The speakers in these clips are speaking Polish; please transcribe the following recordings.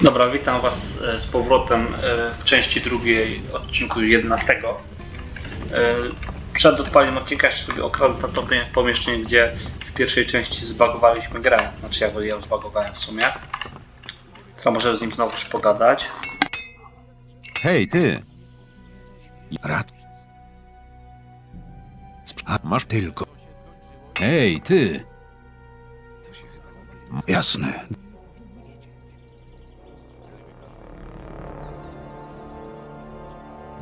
Dobra, witam Was e, z powrotem e, w części drugiej odcinku 11. E, Przed odpaleniem odcinka jeszcze sobie okradłem to pomie- pomieszczenie, gdzie w pierwszej części zbagowaliśmy grę. Znaczy ja go ja zbagowałem w sumie. Teraz możemy z nim znowuż pogadać. Hej, ty! Rad. A masz tylko. Hej, ty! Jasne.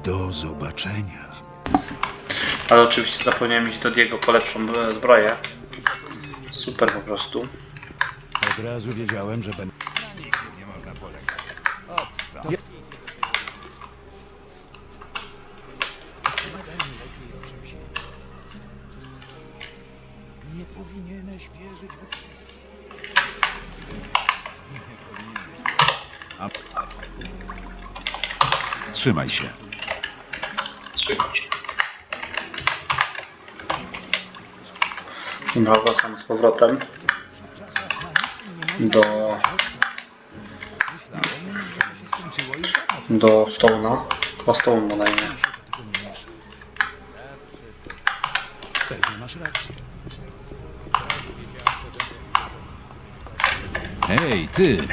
Do zobaczenia. Ale oczywiście zapomniałem iść do Diego po lepszą e, zbroję. Super po prostu. Od razu wiedziałem, że będę. Nie powinieneś wierzyć we wszystko. Trzymaj się. Dobra, wracamy z powrotem do do Stone'a. Chyba Stone ma na imię. Hej, ty!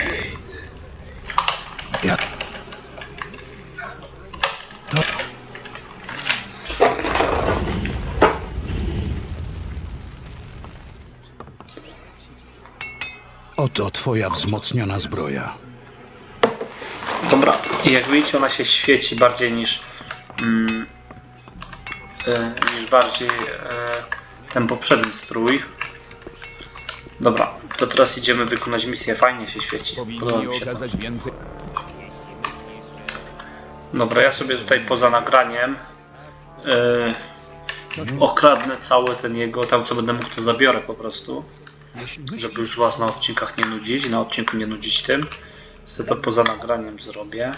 Oto twoja wzmocniona zbroja. Dobra, i jak widzicie ona się świeci bardziej niż mm, e, niż bardziej e, ten poprzedni strój. Dobra, to teraz idziemy wykonać misję. Fajnie się świeci. Podoba mi się to. Dobra, ja sobie tutaj poza nagraniem yy, okradnę cały ten jego, tam co będę mógł to zabiorę po prostu, żeby już was na odcinkach nie nudzić, na odcinku nie nudzić tym. Sobie to poza nagraniem zrobię.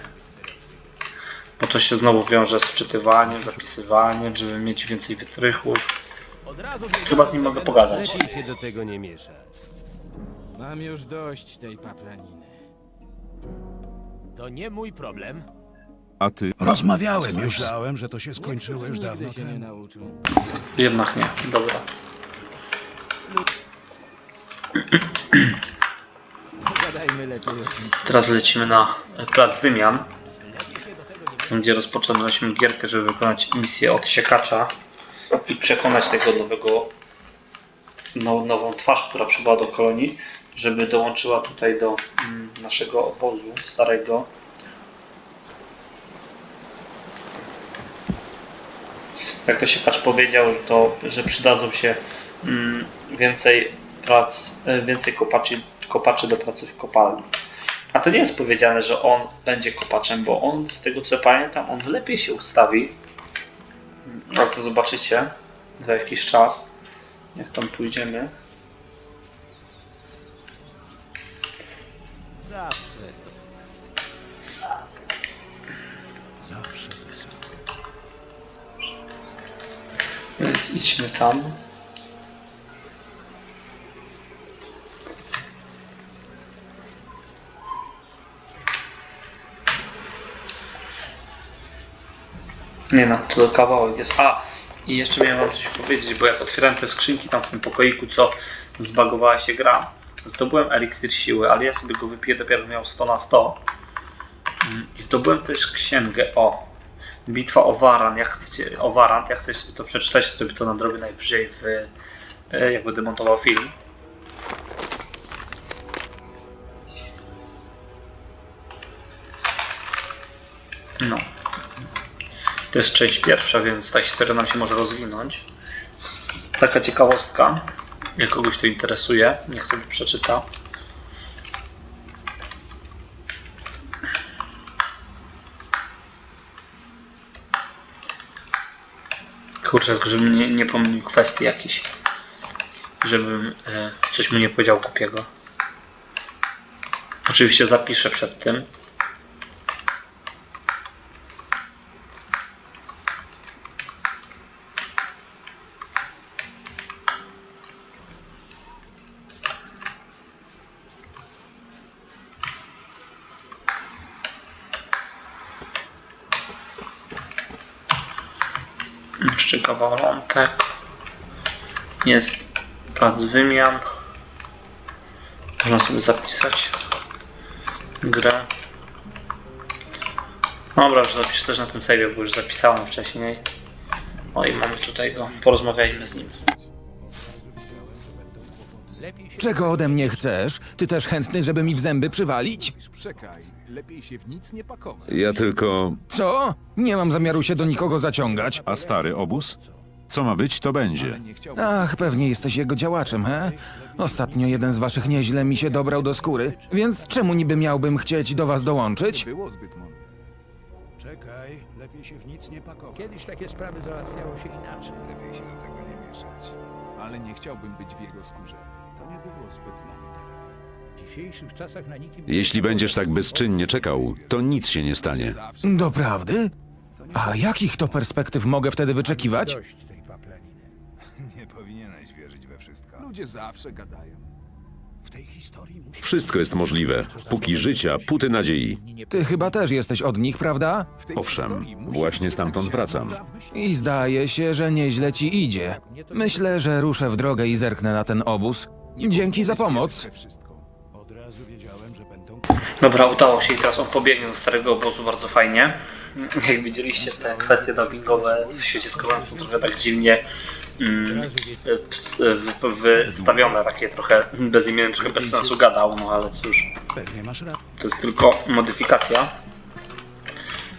Bo to się znowu wiąże z wczytywaniem, zapisywaniem, żeby mieć więcej wytrychów. Chyba z nim mogę pogadać. Lepiej się do tego nie mieszać. Mam już dość tej paplaniny. To nie mój problem. A ty? Rozmawiałem już. Myślałem, że to się skończyło już Nigdy dawno się nie temu. nauczył. Jednak nie, dobra. Teraz lecimy na plac wymian, gdzie rozpoczęliśmy gierkę, żeby wykonać misję odsiekacza i przekonać tego nowego, now, nową twarz, która przybyła do kolonii, żeby dołączyła tutaj do mm, naszego obozu starego. Jak to siekacz powiedział, że, to, że przydadzą się mm, więcej prac, e, więcej kopaczy, kopaczy do pracy w kopalni. A to nie jest powiedziane, że on będzie kopaczem, bo on, z tego co pamiętam, on lepiej się ustawi. Ale to zobaczycie za jakiś czas, jak tam pójdziemy. Zawsze to. Zawsze to samo. Więc idźmy tam. Nie no, to kawałek jest. A, i jeszcze miałem wam coś powiedzieć, bo jak otwierałem te skrzynki tam w tym pokoiku, co zbagowała się gra, zdobyłem eliksir siły, ale ja sobie go wypiję dopiero miał 100 na 100. Mm, I zdobyłem też księgę o Bitwa o Waran. Jak chcecie, o Warant, jak chcecie sobie to przeczytać, sobie to nadrobię najwyżej w, e, jak będę montował film. No. To jest część pierwsza, więc ta historia nam się może rozwinąć. Taka ciekawostka, jak kogoś to interesuje, niech sobie przeczyta. Kurczę, żebym nie, nie pomylił kwestii jakichś. Żebym e, coś mu nie powiedział głupiego. Oczywiście zapiszę przed tym. Kawałątek. Jest plac wymian. Można sobie zapisać grę. Dobra, już zapiszę też na tym save, bo już zapisałem wcześniej. O i mamy tutaj go. Porozmawiajmy z nim. Czego ode mnie chcesz? Ty też chętny, żeby mi w zęby przywalić? Czekaj, lepiej się w nic nie pakować. Ja tylko... Co? Nie mam zamiaru się do nikogo zaciągać. A stary obóz? Co ma być, to będzie. Ach, pewnie jesteś jego działaczem, he? Ostatnio jeden z waszych nieźle mi się dobrał do skóry, więc czemu niby miałbym chcieć do was dołączyć? Było zbyt mądre. Czekaj, lepiej się w nic nie pakować. Kiedyś takie sprawy załatwiało się inaczej. Lepiej się do tego nie mieszać. Ale nie chciałbym być w jego skórze. To nie było zbyt mądre. W dzisiejszych czasach na nikim... Jeśli będziesz tak bezczynnie czekał, to nic się nie stanie. Doprawdy? A jakich to perspektyw mogę wtedy wyczekiwać? Dość tej paplaniny. nie powinieneś wierzyć we wszystko. Ludzie zawsze gadają. W tej historii musi... Wszystko jest możliwe. Póki życia, póty nadziei. Ty chyba też jesteś od nich, prawda? W tej Owszem, historii musi właśnie być stamtąd wracam. I zdaje się, że nieźle ci idzie. Myślę, że ruszę w drogę i zerknę na ten obóz. Dzięki za pomoc. We wszystko. Od razu wiedziałem, że będą... Dobra, udało się i teraz on pobiegnie do starego obozu bardzo fajnie. Jak widzieliście, te kwestie dubbingowe w świecie skolan są trochę tak dziwnie mm, ps- wstawione, takie trochę bezimienne, trochę bez sensu gadał, no ale cóż, to jest tylko modyfikacja.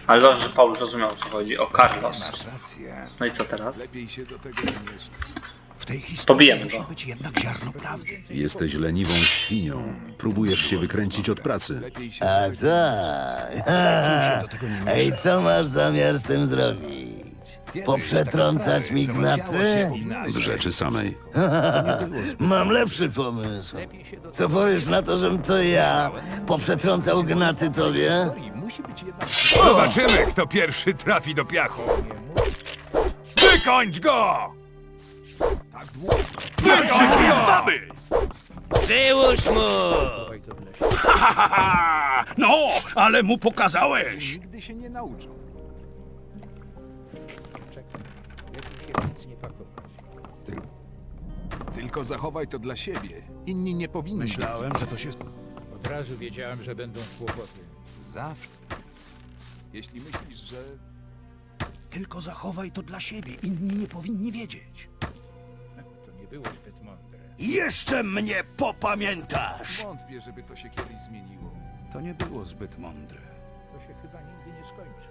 Ale dobrze, że Paul rozumiał o co chodzi, o Carlos. No i co teraz? Tej historii Pobijemy musi go. być jednak ziarno prawdy. Jesteś leniwą świnią. Próbujesz się wykręcić od pracy. A tak. Ej, co masz zamiar z tym zrobić? Poprzetrącać mi gnaty? W rzeczy samej. Mam lepszy pomysł. Co powiesz na to, żem to ja poprzetrącał gnaty tobie? Zobaczymy, kto pierwszy trafi do piachu. Wykończ go! Tak długo. Wykończ go! Chowaj to dla siebie. No, ale mu pokazałeś! Nigdy się nie nauczą. Czekaj. Lepiej się w nic nie pakować. Tylko zachowaj to dla siebie. Inni nie powinni Myślałem, że to się... Od razu wiedziałem, że będą kłopoty. Zawsze. Jeśli myślisz, że Tylko zachowaj to dla siebie. Inni nie powinni wiedzieć. Nie było zbyt mądre. Jeszcze mnie popamiętasz! wątpię, żeby to się kiedyś zmieniło. To nie było zbyt mądre. To się chyba nigdy nie skończy.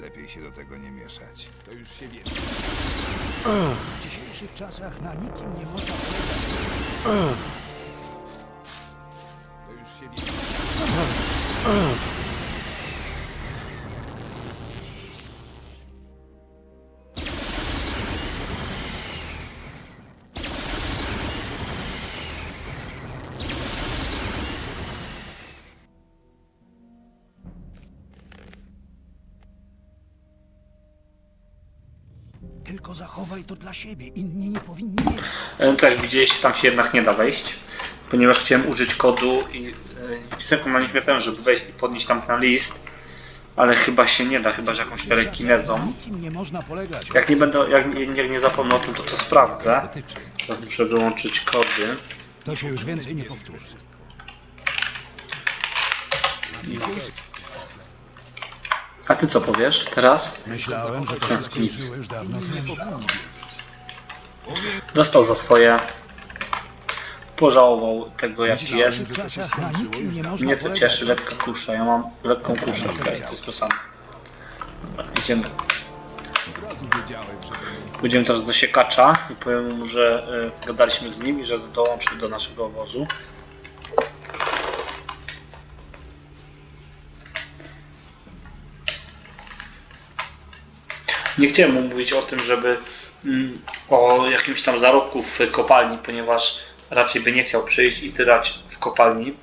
Lepiej się do tego nie mieszać. To już się wie. W dzisiejszych czasach na nikim nie można polegać. To już się wie. Zachowaj to dla siebie. Inni nie powinni wiedzieć. E, Tak jak widzieliście, tam się jednak nie da wejść, ponieważ chciałem użyć kodu i e, pisałem na nieśmiertelną, żeby wejść i podnieść tam na list, ale chyba się nie da, chyba że jakąś telekinezą. nikim nie można polegać. Jak nie będę, jak, nie- jak nie zapomnę o tym, to to sprawdzę. Teraz muszę wyłączyć kody. To się już więcej nie powtórzy. A ty co powiesz teraz? Myślałem, że to się skończyło już dawno temu. Dostał za swoje. Pożałował tego jaki jest. Nie można Mnie to cieszy, lekka kusza. Ja mam lekką kuszę, okej, to jest to samo. Dobra, idziemy. Pójdziemy teraz do siekacza i powiem mu, że y, gadaliśmy z nim i że dołączył do naszego obozu. Nie chciałem mu mówić o tym, żeby mm, o jakimś tam zarobku w kopalni, ponieważ raczej by nie chciał przyjść i tyrać w kopalni.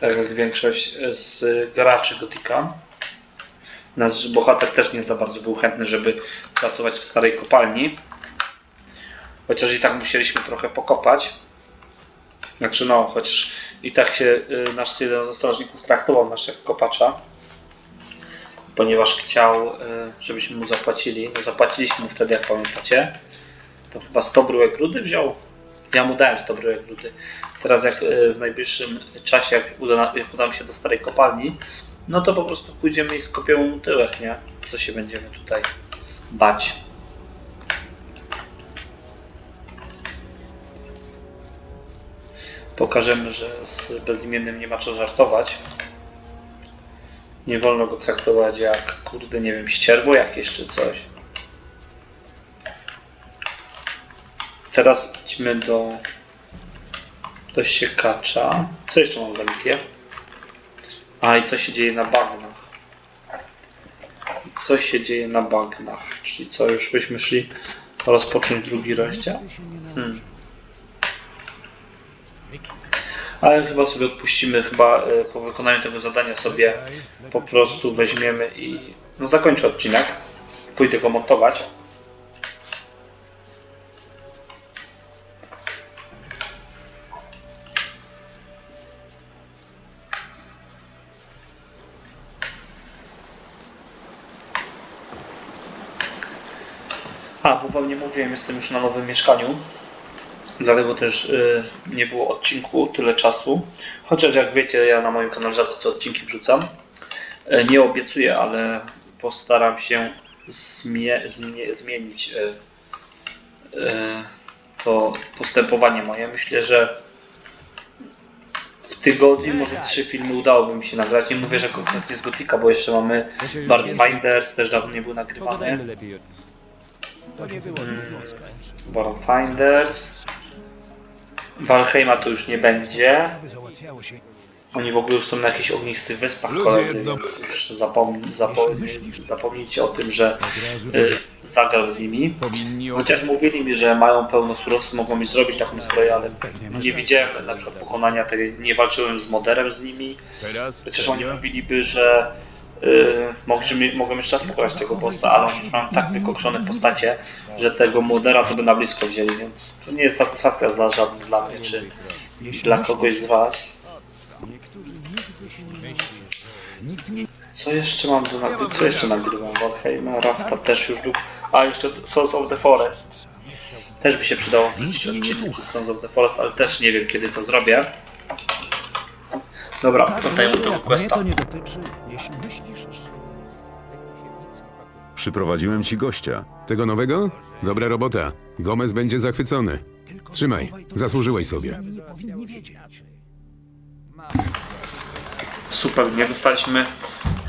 Tak jak większość z graczy Gotika. Nasz bohater też nie za bardzo był chętny, żeby pracować w starej kopalni. Chociaż i tak musieliśmy trochę pokopać. Znaczy no, chociaż i tak się y, nasz jeden ze strażników traktował naszego kopacza. Ponieważ chciał, y, żebyśmy mu zapłacili. No zapłaciliśmy mu wtedy, jak pamiętacie. To chyba 100 bryłek rudy wziął. Ja mu dałem 100 bryłek rudy. Teraz jak y, w najbliższym czasie, jak uda, jak uda mi się do starej kopalni, no to po prostu pójdziemy i skopiemy mu tyłek, nie? Co się będziemy tutaj bać. Pokażemy, że z bezimiennym nie ma co żartować. Nie wolno go traktować jak, kurde, nie wiem, ścierwo jakieś czy coś. Teraz idźmy do, do siekacza. Co jeszcze mam za misję? A i co się dzieje na bagnach? Co się dzieje na bagnach? Czyli co, już byśmy szli rozpocząć drugi rozdział? Hmm. Ale chyba sobie odpuścimy, chyba e, po wykonaniu tego zadania sobie po prostu weźmiemy i no zakończę odcinek. Pójdę go montować. A, bo wam nie mówiłem, jestem już na nowym mieszkaniu. Dlatego też y, nie było odcinku tyle czasu. Chociaż jak wiecie, ja na moim kanale rzadko co odcinki wrzucam. E, Nie obiecuję, ale postaram się zmie, zmie, zmienić e, to postępowanie moje. Myślę, że w tygodniu może trzy filmy udałoby mi się nagrać. Nie mówię, że konkretnie z Gotika, bo jeszcze mamy Bard Finders, też dawno nie był nagrywany. Pogadajmy Valheima to już nie będzie. Oni w ogóle już są na jakichś ognistych wyspach koledzy, więc już zapomnij, zapomnij, zapomnijcie o tym, że y, zagrał z nimi. Chociaż mówili mi, że mają pełno surowców, mogą mi zrobić taką zbroję, ale nie widziałem na przykład pokonania tej, nie walczyłem z moderem z nimi. Chociaż oni mówiliby, że y, mogliśmy, mogą jeszcze pokonać tego bossa, ale już mają tak wykokszone postacie, że tego modera to by na blisko wzięli, więc to nie jest satysfakcja za żadne dla mnie, czy dla kogoś z was. Co jeszcze mam do nagrywania? Co jeszcze nagrywam? Valheima, Rafta też już dług. A jeszcze Sons of the Forest. Też by się przydało wrzucić odcinek Sons of the Forest, ale też nie wiem kiedy to zrobię. Dobra, Tak, dodajemy no, tego questa. to nie dotyczy, jeśli myślisz, że... Przyprowadziłem ci gościa. Tego nowego? Dobra robota. Gomez będzie zachwycony. Trzymaj, zasłużyłeś sobie. Super, nie dostaliśmy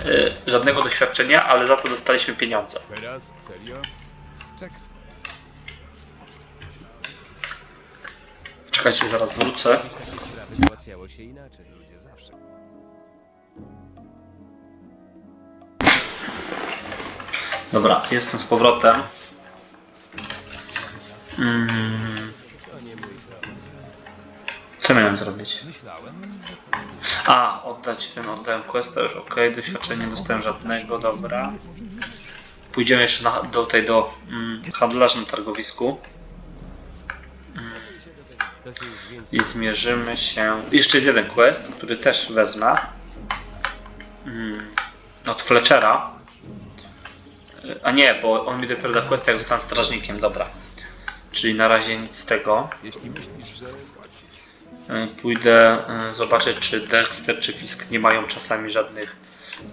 y, żadnego doświadczenia, ale za to dostaliśmy pieniądze. Teraz? Serio? Czekajcie, zaraz wrócę. Sprawy załatwiało się inaczej. Dobra, jestem z powrotem. Mm. Co miałem zrobić? A, oddać ten, oddałem questa już, ok, doświadczenia nie dostałem żadnego, dobra. Pójdziemy jeszcze na, do tej, do mm, handlarza na targowisku To więcej... i zmierzymy się... Jeszcze jest jeden quest, który też wezmę. Mm, od Fletchera. A nie, bo on mi dopiero da quest jak zostanę strażnikiem, dobra. Czyli na razie nic z tego. E, Pójdę e, zobaczyć, czy Dexter czy Fisk nie mają czasami żadnych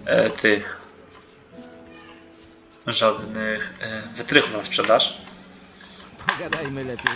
e, tych żadnych e, wytrychów na sprzedaż. Pogadajmy lepiej.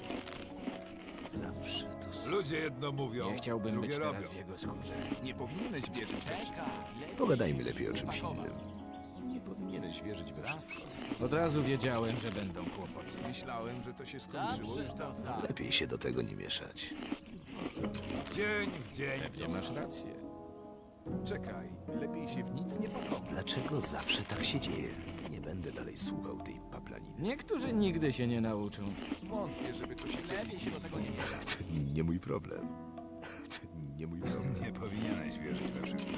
Ludzie jedno mówią, Nie chciałbym być teraz w jego skórze. Nie powinieneś wierzyć we wszystko. Pogadajmy lepiej o czymś innym. Nie powinieneś wierzyć we wszystko. Od razu wiedziałem, że będą kłopoty. Myślałem, że to się skończyło już dawno. Lepiej się do tego nie mieszać. Dzień w dzień. Pewnie masz rację. Czekaj, lepiej się w nic nie pakać. Dlaczego zawsze tak się dzieje? Nie będę dalej słuchał tej. Niektórzy nigdy się nie nauczą. Wątpię, żeby to się lepiej się do tego nie To nie mój problem. To nie mój problem. Nie powinieneś wierzyć we wszystko.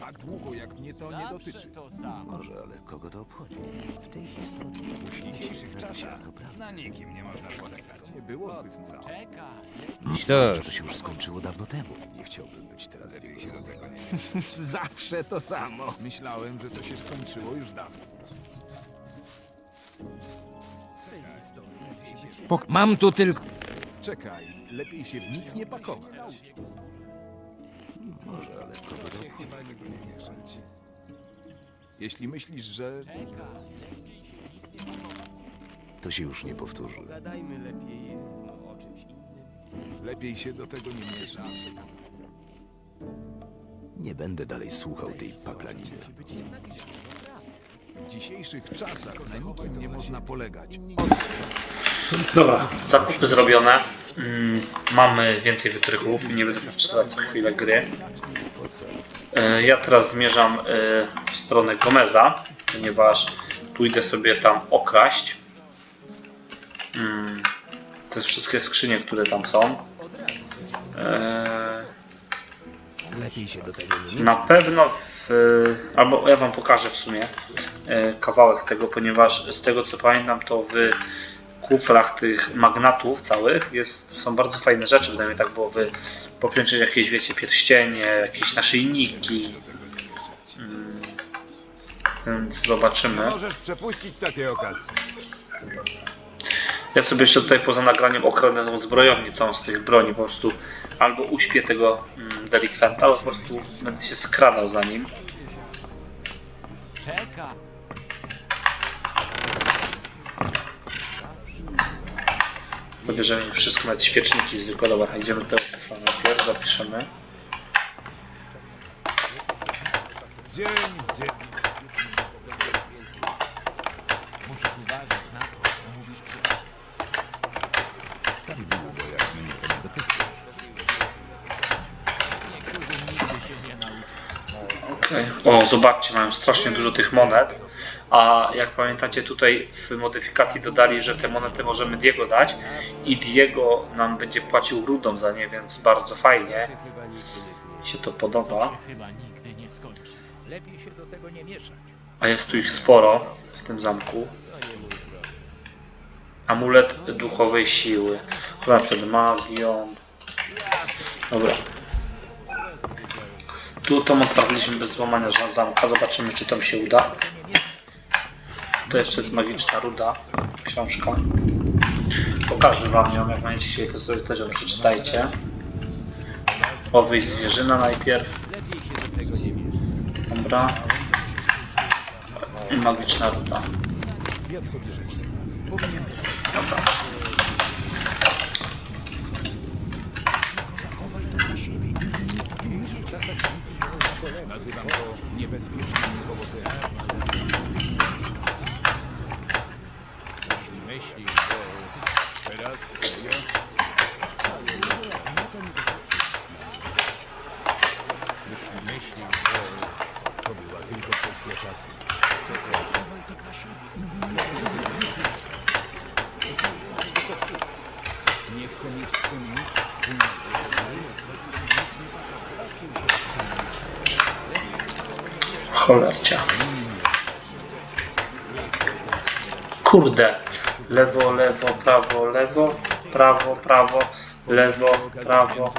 Tak długo, jak mnie to nie dotyczy. to samo. Może, ale kogo to obchodzi? W tej historii w dzisiejszych czasach na nikim nie można polegać. Nie było zbyt wcale. Czekaj. Myślałem, że to się już skończyło dawno temu. Nie chciałbym być teraz w jego słowach. Zawsze to samo. Myślałem, że to się skończyło już dawno. Mam tu tylko... Czekaj, lepiej się w nic nie pakować. Może, ale to? Jeśli myślisz, że... To się już nie powtórzy. Gadajmy lepiej o czymś innym. Lepiej się do tego nie mieszać. Nie będę dalej słuchał tej paplaniny. W dzisiejszych czasach na nikim nie można polegać. Dobra, zakupy zrobione. Mm, mamy więcej wytrychów. Nie będę przeczytać co chwilę gry. E, Ja teraz zmierzam e, w stronę Gomeza, ponieważ pójdę sobie tam okraść mm, te wszystkie skrzynie, które tam są. E, Lepiej się do tego nie Na pewno w, albo ja wam pokażę w sumie e, kawałek tego, ponieważ z tego co pamiętam to w kufrach tych magnatów całych jest, są bardzo fajne rzeczy, przynajmniej tak było w popięcie jakieś wiecie pierścienie, jakieś naszyjniki. Mm, Więc zobaczymy. Możesz przepuścić takie okazje. Ja sobie jeszcze tutaj poza nagraniem okradnę tą zbrojownię całą z tych broni, po prostu albo uśpię tego mm, delikwenta, albo po prostu będę się skradał za nim. Czeka. Pobierzemy wszystko, nawet świeczniki zwykłe. Dobra, idziemy do kufla najpierw, zapiszemy. Dzień w dzień. Musisz uważać na to, co mówisz przy pracy. Tak długo, jak mnie to nie dotyczy. Niektórzy nigdy się nie nauczą. Okej. O, zobaczcie, mają strasznie dużo tych monet. A jak pamiętacie, tutaj w modyfikacji dodali, że te monety możemy Diego dać i Diego nam będzie płacił rudą za nie, więc bardzo fajnie. Mi się to podoba. A jest tu ich sporo w tym zamku. Amulet duchowej siły. Chyba przed magią. Dobra. Tu to trafiliśmy bez złamania zamka. Zobaczymy, czy to się uda. To jeszcze jest magiczna ruda. Książka. Pokażę wam ją, jak będziecie chcieli, to sobie też ją przeczytajcie. O, wyjść zwierzyna najpierw. Dobra. Magiczna ruda. Dobra. Nazywam to niebezpiecznym niepowodzeniem. Jeśli myślisz, że Teraz serio? jeśli myślisz, że To była tylko kwestia czasu. Nie chcę mieć z tym nic Cholercia. Kurde. Lewo, lewo, prawo, lewo, prawo, prawo, lewo, prawo,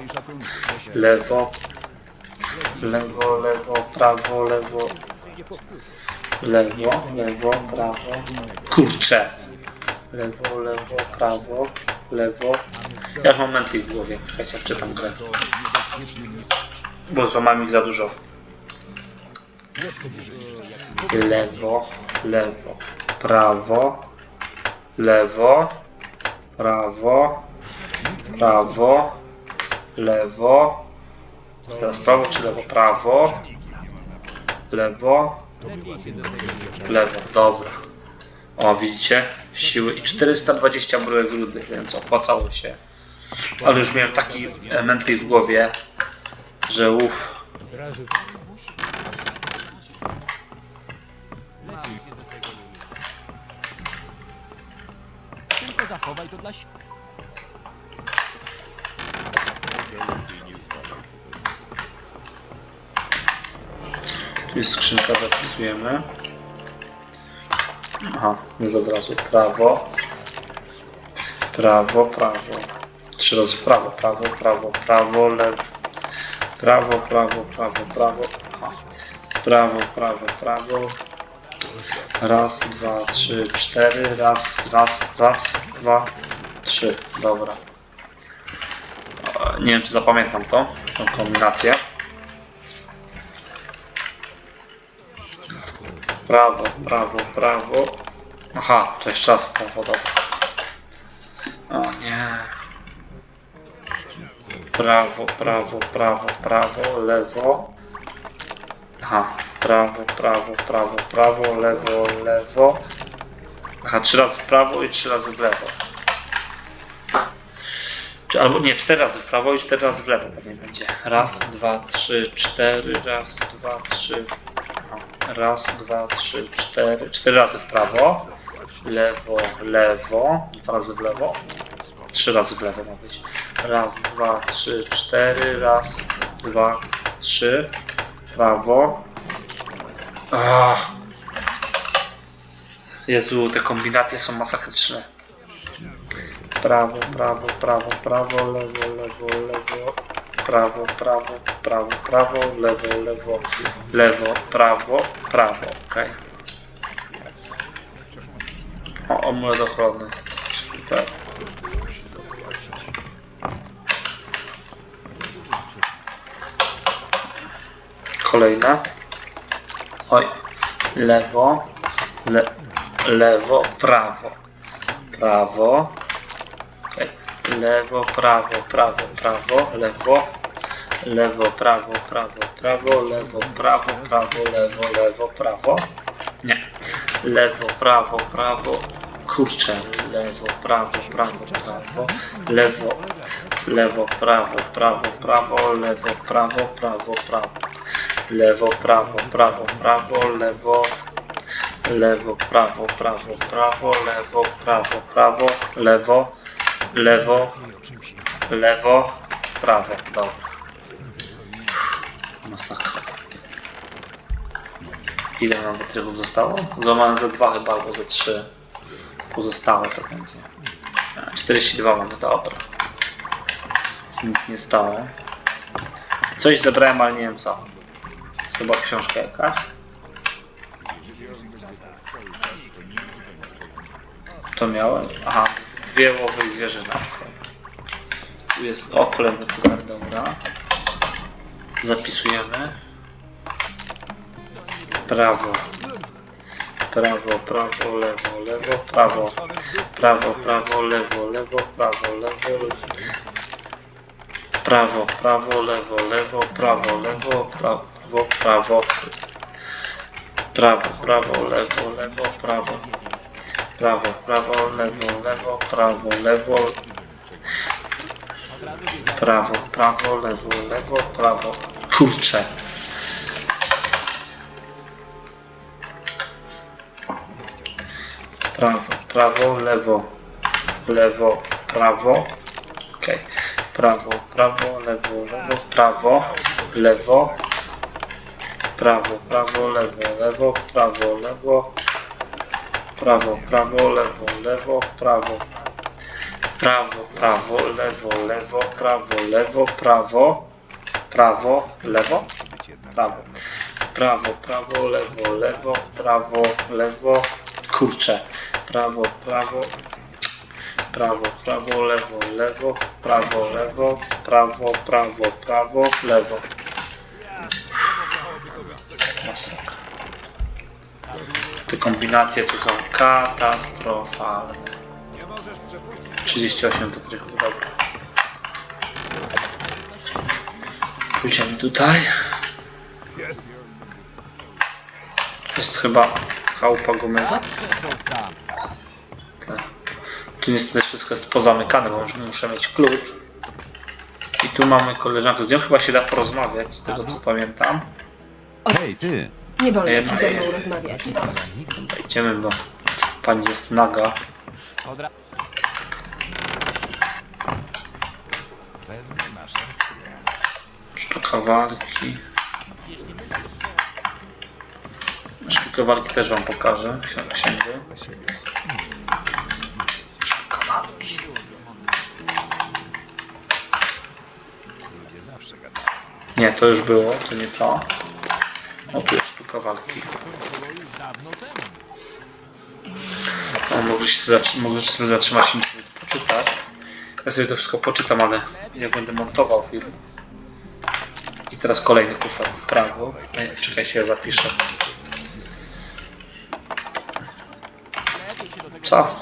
lewo, lewo, lewo, prawo, lewo, lewo, lewo, prawo. Kurcze. Lewo, lewo, prawo, lewo. Ja już mam mętli w głowie. Czekajcie, wczytam grę. To. Bo złamałem ich za dużo. Lewo, lewo, prawo, lewo, prawo, prawo, lewo, teraz prawo czy lewo, prawo, lewo, lewo, dobra. O, widzicie? Siły i 420 bryłek rudy, więc opłacało się. Ale już miałem taki e, mętli w głowie, że uff. Zachowaj to dla siebie. Tu jest skrzynka, zapisujemy. Aha, nie od razu. Prawo. Prawo, prawo. Trzy razy w prawo, prawo, prawo, prawo, lewo. Prawo, prawo, prawo, prawo. Aha. Prawo, prawo, prawo. Raz, dwa, trzy, cztery. Raz, raz, raz, dwa, trzy. Dobra. Nie wiem, czy zapamiętam to, tą kombinację. Prawo, prawo, prawo. Aha, to jeszcze raz prawo, dobra. O nie. Prawo, prawo, prawo, prawo, lewo. Aha, prawo, prawo, prawo, prawo, lewo, lewo. Aha, trzy razy w prawo i trzy razy w lewo. Czy- Albo nie, cztery razy w prawo i cztery razy w lewo pewnie będzie. Raz, dwa, trzy, cztery, raz, dwa, trzy. Aha. Raz, dwa, trzy, cztery. Cztery razy w prawo. Lewo, lewo. Dwa razy w lewo. Trzy razy w lewo ma być. Raz, dwa, trzy, cztery. Raz, dwa, trzy. Prawo. Ach. Jezu, te kombinacje są masakryczne. Prawo, prawo, prawo, prawo, lewo, lewo, lewo. Prawo, prawo, prawo, prawo, lewo, lewo, lewo, prawo, prawo, okej. O, amulet ochronny. Super. Kolejna. Oj. Lewo, le, lewo, prawo. Prawo. Okej. Lewo, prawo, prawo, prawo, lewo, lewo, prawo, prawo, prawo, lewo, prawo, prawo, lewo, lewo, prawo. Nie. Lewo, prawo, prawo. Kurczę, lewo, prawo, prawo, prawo, lewo, lewo, prawo, prawo, prawo, lewo, prawo, prawo, prawo. Lewo, prawo, prawo, prawo, lewo, lewo, prawo, prawo, prawo, lewo, prawo, prawo, lewo, lewo, lewo, prawo. Dobra. Masakra. Ile nam wytrychów zostało? Złamałem za dwa chyba, albo za trzy. Pozostałe to będzie. A, 42 mamy, dobra. Nic nie stało. Coś zebrałem, ale nie wiem co. Chyba książka jakaś. To miałem. Aha, dwie łowy i zwierzyna. Tu jest oklep, dobra. Zapisujemy. Prawo. Prawo, prawo, lewo, lewo, prawo. Prawo, prawo, lewo, lewo, prawo, lewo, lewo. Prawo, prawo, lewo, lewo, prawo, lewo, prawo, prawo. Prawo, prawo, lewo, lewo, prawo. Prawo, prawo, lewo, lewo, prawo, lewo. Prawo, prawo, lewo, lewo, prawo. Kurczę. Prawo, prawo, lewo, lewo, prawo. Okej. Prawo, prawo, lewo, lewo, prawo, lewo. Prawo, prawo, lewo, lewo, prawo, lewo. Prawo, prawo, lewo, lewo, prawo. Prawo, prawo, lewo, lewo, prawo, lewo, prawo. Prawo, lewo. Prawo. Prawo, prawo, lewo, lewo, prawo, lewo. Kurczę. Prawo, prawo. Prawo, prawo, lewo, lewo, prawo, lewo, prawo, prawo, prawo, lewo. Masakra. Te kombinacje tu są katastrofalne. 38 wytrychów, dobra. Pójdziemy tutaj. Jest chyba chałupa Gomeza. Tak. Tu niestety wszystko jest pozamykane, bo muszę mieć klucz. I tu mamy koleżankę. Z nią chyba się da porozmawiać, z tego co pamiętam. Hej, ty! Nie wolno ci ze mną rozmawiać. Idziemy, bo pani jest naga. Odra... Pewnie. Sztuka walki. Walki też wam pokażę. Księgę. Sztuka walki. Nie, to już było, to nie to. O, tu jest sztuka walki. O, mogliście sobie, zatrzy- mogliście sobie zatrzymać i to poczytać. Ja sobie to wszystko poczytam, ale jak będę montował film. I teraz kolejny kufer. Prawo. Ej, Czekajcie, ja zapiszę. Co?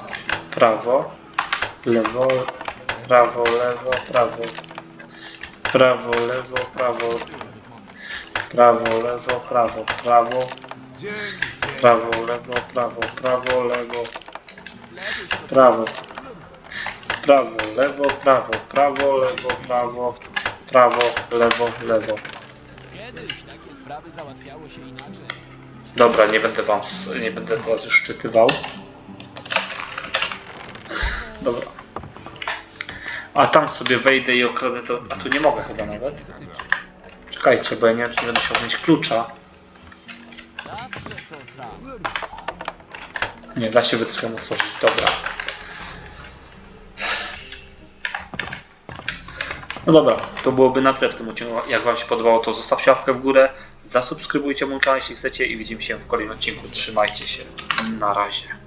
Prawo. Lewo. Prawo, lewo, prawo. Prawo, lewo, prawo. Prawo, lewo, prawo, prawo. Prawo, lewo, prawo, prawo, lewo. Prawo. Prawo, lewo, prawo, prawo, lewo, prawo. Prawo, lewo, lewo. Kiedyś takie sprawy załatwiało się inaczej. Dobra, nie będę wam, s- nie będę teraz już czytywał. Dobra. A tam sobie wejdę i okradę to, a tu nie mogę chyba nawet. Czekajcie, bo ja nie wiem, czy nie będę mieć klucza. Nie, da się wytrychem otworzyć, dobra. No dobra, to byłoby na tyle w tym odcinku. Jak Wam się podobało, to zostawcie łapkę w górę, zasubskrybujcie mój kanał, jeśli chcecie i widzimy się w kolejnym odcinku. Trzymajcie się. Na razie.